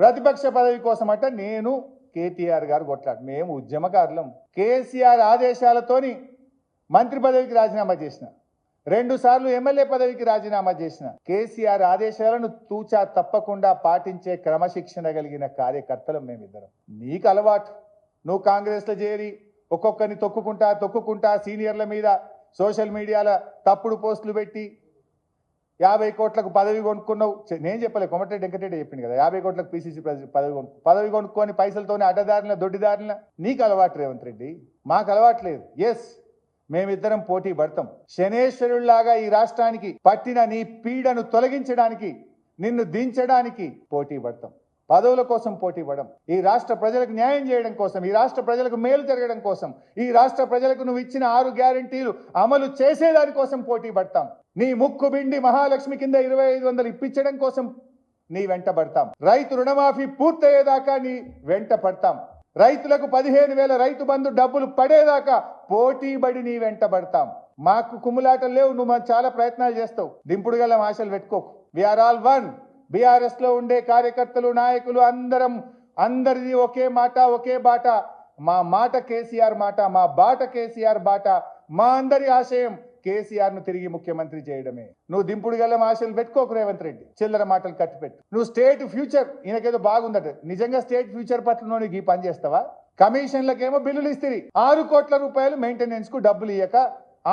ప్రతిపక్ష పదవి కోసం కోసమట నేను కేటీఆర్ గారు కొట్లాడు. మేము ఉద్యమకారులం. కేసీఆర్ ఆదేశాలతోని మంత్రి పదవికి రాజీనామా చేసిన. రెండు సార్లు ఎమ్మెల్యే పదవికి రాజీనామా చేసిన. కేసీఆర్ ఆదేశాలను తూచా తప్పకుండా పాటించే క్రమశిక్షణ కలిగిన కార్యకర్తలు మేమిద్దరం. నీకు అలవాటు. నువ్వు కాంగ్రెస్లో చేరి ఒక్కొక్కరిని తొక్కుకుంటా తొక్కుకుంటా సీనియర్ల మీద సోషల్ మీడియాలో తప్పుడు పోస్టులు పెట్టి యాభై కోట్లకు పదవి కొనుక్కున్నావు. నేను చెప్పలే కొమటిరెడ్డి వెంకటరెడ్డి చెప్పింది కదా యాభై కోట్లకు పిసిసి పదవి కొను పదవి కొనుక్కొని పైసలతోనే అడ్డదారిన దొడ్డిదారిన నీకు అలవాటు రేవంత్ రెడ్డి? మాకు అలవాటు లేదు. ఎస్ మేమిద్దరం పోటీ పడతాం. శనేశ్వరుల్లాగా ఈ రాష్ట్రానికి పట్టిన నీ పీడను తొలగించడానికి నిన్ను దించడానికి పోటీ పడతాం. పదవుల కోసం పోటీ పడం ఈ రాష్ట్ర ప్రజలకు న్యాయం చేయడం కోసం ఈ రాష్ట్ర ప్రజలకు మేలు జరగడం కోసం ఈ రాష్ట్ర ప్రజలకు నువ్వు ఇచ్చిన ఆరు గ్యారంటీలు అమలు చేసేదాని కోసం పోటీ పడతాం. నీ ముక్కు బిండి మహాలక్ష్మి కింద ఇరవై ఐదు వందలు ఇప్పించడం కోసం నీ వెంట పడతాం. రైతు రుణమాఫీ పూర్తయ్యేదాకా నీ వెంట పడతాం. రైతులకు పదిహేను వేల రైతు బంధు డబ్బులు పడేదాకా పోటీ పడి నీ వెంట పడతాం. మాకు కుమ్ములాటలు లేవు నువ్వు చాలా ప్రయత్నాలు చేస్తావు. దింపుడు గల ఆశలు పెట్టుకోకు. విఆర్ ఆల్ వన్ బీఆర్ఎస్లో ఉండే కార్యకర్తలు నాయకులు అందరం అందరిది ఒకే మాట ఒకే బాట. మా మాట కేసీఆర్ మాట మా బాట కేసీఆర్ బాట మా అందరి ఆశయం కేసీఆర్ను తిరిగి ముఖ్యమంత్రి చేయడమే. నువ్వు దింపుడు గల్లం ఆశలు పెట్టుకోకు రేవంత్ రెడ్డి. చిల్లర మాటలు కట్టిపెట్టు. నువ్వు స్టేట్ ఫ్యూచర్ ఈయనకేదో బాగుందట. నిజంగా స్టేట్ ఫ్యూచర్ పట్ల నువ్వు ఈ పని చేస్తావా? కమిషన్లకేమో బిల్లులు ఇస్తుంది ఆరు కోట్ల రూపాయలు మెయింటెనెన్స్కు డబ్బులు ఇయ్యక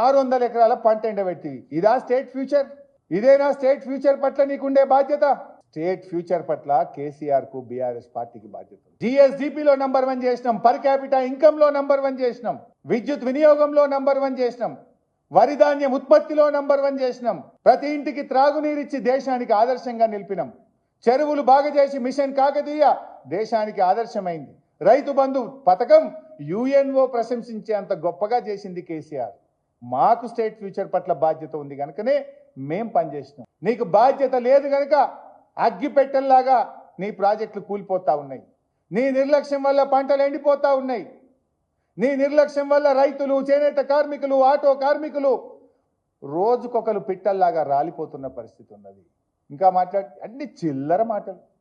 ఆరు వందల ఎకరాల పంట ఎండబెట్టివి ఇదా స్టేట్ ఫ్యూచర్? ఇదేనా స్టేట్ ఫ్యూచర్ పట్ల నీకుండే బాధ్యత? స్టేట్ ఫ్యూచర్ పట్ల కేసీఆర్కు బీఆర్ఎస్ పార్టీకి బాధ్యత జిఎస్డిపిలో నంబర్ వన్ చేసినాం పర్ క్యాపిటల్ ఇన్కమ్లో నంబర్ వన్ చేసినాం విద్యుత్ వినియోగంలో నంబర్ వన్ చేసినాం వరి ధాన్యం ఉత్పత్తిలో నంబర్ వన్ చేసినాం ప్రతి ఇంటికి త్రాగునీరిచ్చి దేశానికి ఆదర్శంగా నిలిపినాం. చెరువులు బాగా చేసి మిషన్ కాకతీయ దేశానికి ఆదర్శమైంది. రైతు బంధు పథకం యుఎన్ఓ ప్రశంసించే అంత గొప్పగా చేసింది కేసీఆర్. మాకు స్టేట్ ఫ్యూచర్ పట్ల బాధ్యత ఉంది కనుకనే మేం పనిచేసినాం నీకు బాధ్యత లేదు కనుక అగ్గిపెట్టెల్లాగా నీ ప్రాజెక్టులు కూలిపోతూ ఉన్నాయి. నీ నిర్లక్ష్యం వల్ల పంటలు ఎండిపోతూ ఉన్నాయి. నీ నిర్లక్ష్యం వల్ల రైతులు చేనేత కార్మికులు ఆటో కార్మికులు రోజుకొకరు పిట్టల్లాగా రాలిపోతున్న పరిస్థితి ఉన్నది. ఇంకా మాట్లాడి అన్ని చిల్లర మాటలు.